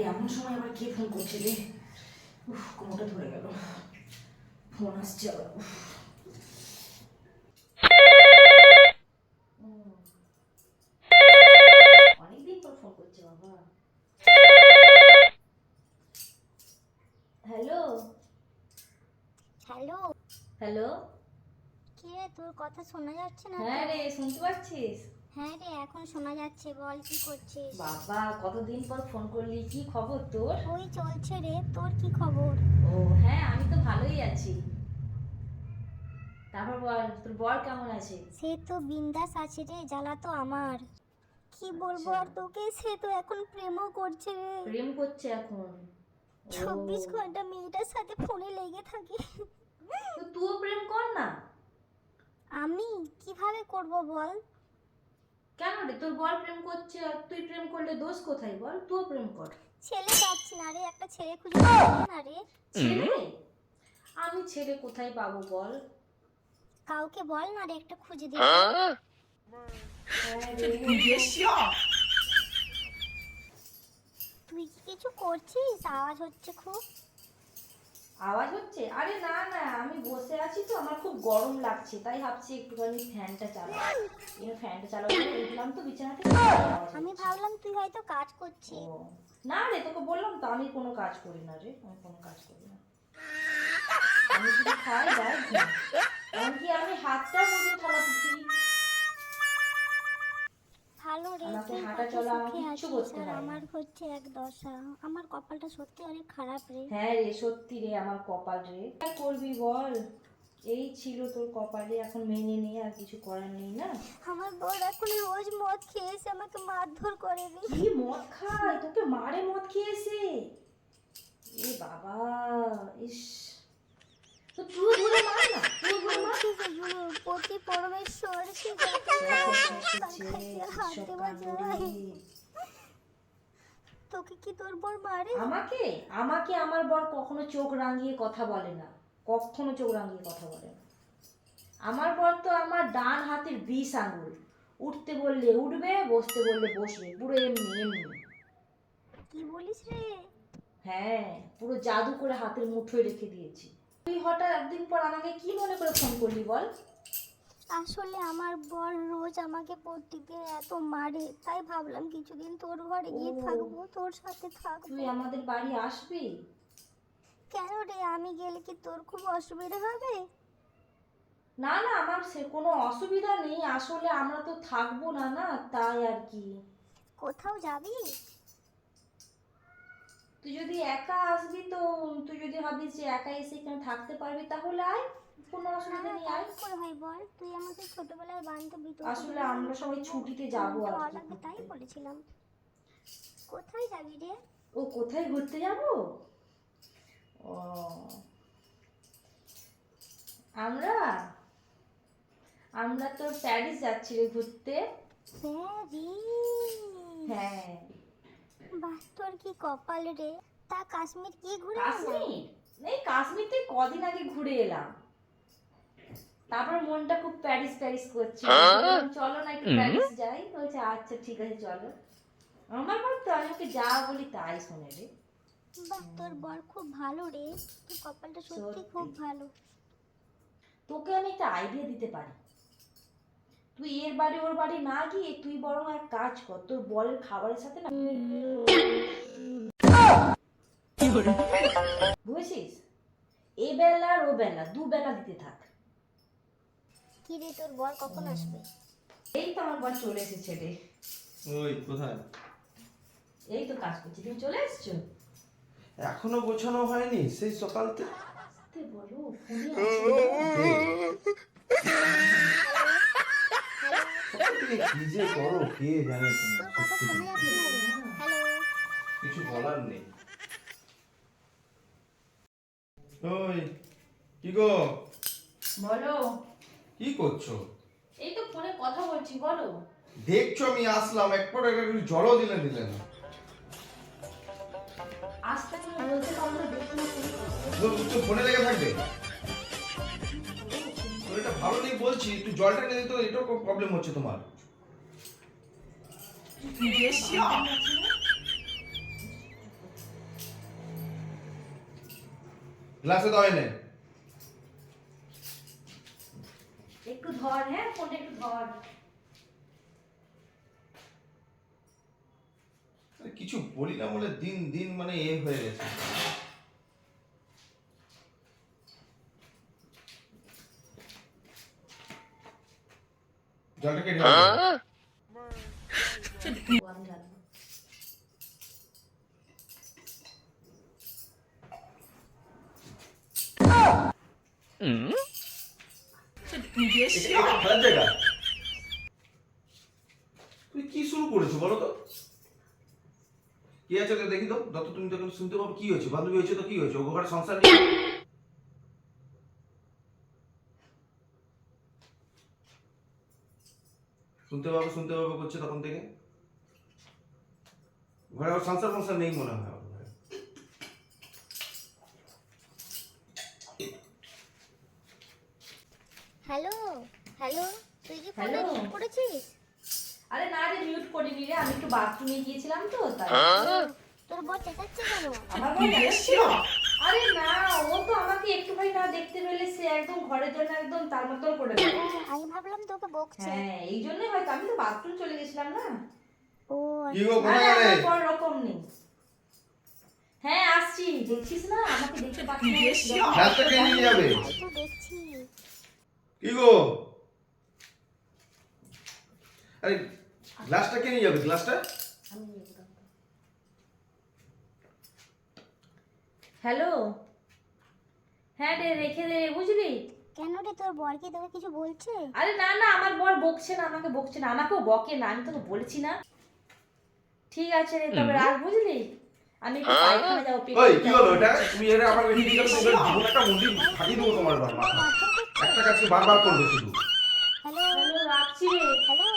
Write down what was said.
বাবারে এমন সময় আবার কে ফোন করছে রে? উফ কোমরটা ধরে গেল। ফোন আসছে আবার অনেকদিন পর ফোন করছে বাবা। হ্যালো হ্যালো হ্যালো কি তোর কথা শোনা যাচ্ছে না হ্যাঁ রে শুনতে পাচ্ছিস? হ্যাঁ রে এখন শোনা যাচ্ছে বল কি করছিস? বাবা কতদিন পর ফোন করলি? কি খবর তোর? ওই চলছে রে তোর কি খবর? ও হ্যাঁ আমি তো ভালোই আছি। তারপর বল তোর বর কেমন আছে? সে তো বিন্দাস আছে রে জ্বালা তো আমার। কি বলব আচ্ছা। আর তোকে? সে তো এখন প্রেমও করছে রে। প্রেম করছে এখন? চব্বিশ ঘণ্টা মেয়েটার সাথে ফোনে লেগে থাকি। তো তুইও প্রেম কর না। আমি? কীভাবে করব বল? কেন রে? তোর বর প্রেম করছে আর তুই প্রেম করলে দোষ কোথায় বল? তুইও প্রেম কর। ছেলে পাচ্ছি না রে একটা ছেলে খুঁজে পাচ্ছি না রে। ছেলে? আমি ছেলে কোথায় পাবো বল? কাউকে বল না রে একটা খুঁজে দে। হ্যাঁ তুই কি কিছু করছিস? আওয়াজ হচ্ছে খুব। আওয়াজ হচ্ছে? আরে না না আমি বসে আছি তো আমার খুব গরম লাগছে তাই ভাবছি একটুখানি ফ্যানটা চালাবো। এই ফ্যানটা চালাবো উঠলাম তো বিছানা থেকে আমি ভাবলাম তুই হয়তো কাজ করছিস। না রে তোকে বললাম তো আমি কোনো কাজ করি না রে আমি কোনো কাজ করি না। আমি শুধু খাই যাই। এমনকি আমি হাতটা মুখে থালা হাঁটা চলা আছিস করতে হয় আমার হচ্ছে এক দশা। আমার কপালটা সত্যি অনেক খারাপ রে। হ্যাঁ রে সত্যি রে আমার কপাল রে। কি করবি বল? এই ছিল তোর কপালে এখন মেনে নেই আর কিছু করার নেই না। আমার বর এখন রোজ মদ খেয়ে এসে আমাকে মারধর করে রে। কি মদ খায়? তোকে মারে মদ খেয়েছে? এ বাবা ইস। তো তুই ধরে মার না তুই ধরে মার ঠিক আছে, গুরু, পতি পরমেশ্বর সে যত তার কাছে হাত দেওয়া যায়। তোকে কি তোর বর মারে? আমাকে? আমাকে আমার বর কখনো চোখ রাঙিয়ে কথা বলে না। কখনো চোখ রাঙিয়ে কথা বলে না। আমার বর তো আমার ডান হাতের বিষ আঙুল। উঠতে বললে উঠবে বসতে বললে বসবে। পুরো এমনি এমনি। কি বলিস রে? হ্যাঁ পুরো জাদু করে হাতের মুঠোয় রেখে দিয়েছি। তুই হঠাৎ একদিন পর আমাকে কি মনে করে ফোন করলি বল? আসলে আমার বর রোজ আমাকে প্রত্যেকদিন এত মারে তাই ভাবলাম কিছুদিন তোর ঘরে গিয়ে থাকব তোর সাথে থাকব। তুই আমাদের বাড়ি আসবি? কেন রে আমি গেলে কি তোর খুব অসুবিধা হবে? না না আমার সে কোনো অসুবিধা নেই আসলে আমরা তো থাকব না না তাই আর কি। কোথাও যাবি? তুই যদি একা আসবি তো ভাবিস যে একা এসে এখানে থাকতে পারবি তাহলে আয়। কোনো অসুবিধা নেই আয়। হয় বল। তুই আমাকে ছোটবেলার বান্ধবী আসলে আমরা সবাই ছুটিতে যাব আর তাই বলেছিলাম। কোথায় যাবি রে? ও কোথায় ঘুরতে যাব? ও। আমরা? আমরা তো প্যারিস যাচ্ছি রে ঘুরতে। হ্যাঁ। বাহ তোর কি কপাল রে? তা কাশ্মীর কি ঘুরে? কাশ্মীর? এই কাশ্মীর থেকে কদিন আগে ঘুরে এলাম। তারপর মনটা খুব প্যারিস প্যারিস করছে। চলো না একটু প্যারিস যাই। বলছে আচ্ছা ঠিক আছে চলো। আমার মত তো আমি ওকে যা বলি তাই শোনে রে। বাহ তোর বর খুব ভালো রে। তোর কপালটা সত্যি সত্যি। খুব ভালো। তোকে আমি একটা আইডিয়া দিতে পারি। তুই এর বাড়ি ওর বাড়ি না গিয়ে তুই বরং এক কাজ কর। তোর বরের খাবারের সাথে না বুঝেছিস? এ বেলা আর ও বেলা দু বেলা দিতে থাক। কি রে তোর বর কখন আসবে? এই তো আমার বর চলে এসেছে রে। ওই কোথায়? এই তো কাজ করছি তুমি চলে এসছো? এখনও গোছানো হয়নি সেই সকাল থেকে বলো কি যে করো কে জানে তুমি কিছু বলার নেই। ওই কি গো? বলো। কি করছ? এই তো ফোনে কথা বলছি বলো। দেখছ আমি আসলাম। একবার একটু জলও দিলে দিলে না। আসতে বলতে ফোনে লেগে থাকবে? শরীরটা ভালো নেই বলছি একটু জলটা নিয়ে তো এটাও প্রবলেম হচ্ছে তোমার। গ্লাসে দাও এনে। একটু ধর হ্যাঁ ফোনটা একটু ধর। কিছু বলি না বলে দিন দিন মানে এ হয়ে গেছে। জলটা কেটে জায়গা তুমি কি শুরু করেছ বলো তো? কি আছে দেখি তো। যত তুমি তখন শুনতে পাবো কি হয়েছে, বান্ধবী হয়েছে তো কি হয়েছে? ও ঘরে সংসার নেই? শুনতে পাবো শুনতে পাবো করছে তখন থেকে। ঘরে ওর সংসার সংসার নেই মনে হয় ওর ঘরে। হ্যালো হ্যালো তুই কি Hello? ঠিক করেছিস? আরে না রে মিউট করিনি রে। আমি একটু বাথরুমে গিয়েছিলাম তো তাই। তোর বর চেঁচাচ্ছে কেন? আমার বউ দেখছিল? আরে না ও তো আমাকে একটু ভাই না দেখতে পেলে সে একদম ঘরের জন্য একদম তার মতন করে দেয়। আমি ভাবলাম তোকে বকছে। হ্যাঁ এই জন্যই হয়তো আমি তো বাথরুম চলে গেছিলাম না। ও কি গো আরে কোথায় গেলে রকম নেই। হ্যাঁ আসছি। দেখছিস না? আমাকে দেখতে পাচ্ছিস না? কে নিয়ে যাবে? তো দেখছি। কি গো? আরে গ্লাসটা কে নিয়ে যাবে? গ্লাসটা। হ্যালো হ্যাঁ রে রেখে দে বুঝলি? কেন রে তোর বর কি তোকে কিছু বলছে? আরে না না আমার বর বকছে না আমাকে বকছে না আমাকেও বকে না আমি তোকে বলছি না। ঠিক আছে রে তবে রাত বুঝলি? আমি একটু পায়খানা যাব পেট ওই কি হলো? এটা তুমি এর আবার রেখে দিয়ে গেলে জীবন একটা মন্দির ফাটিয়ে দেবো তোমার বাবা। একটা কাছে বারবার করবে শুধু। হ্যালো হ্যালো রাখছি। রে হ্যালো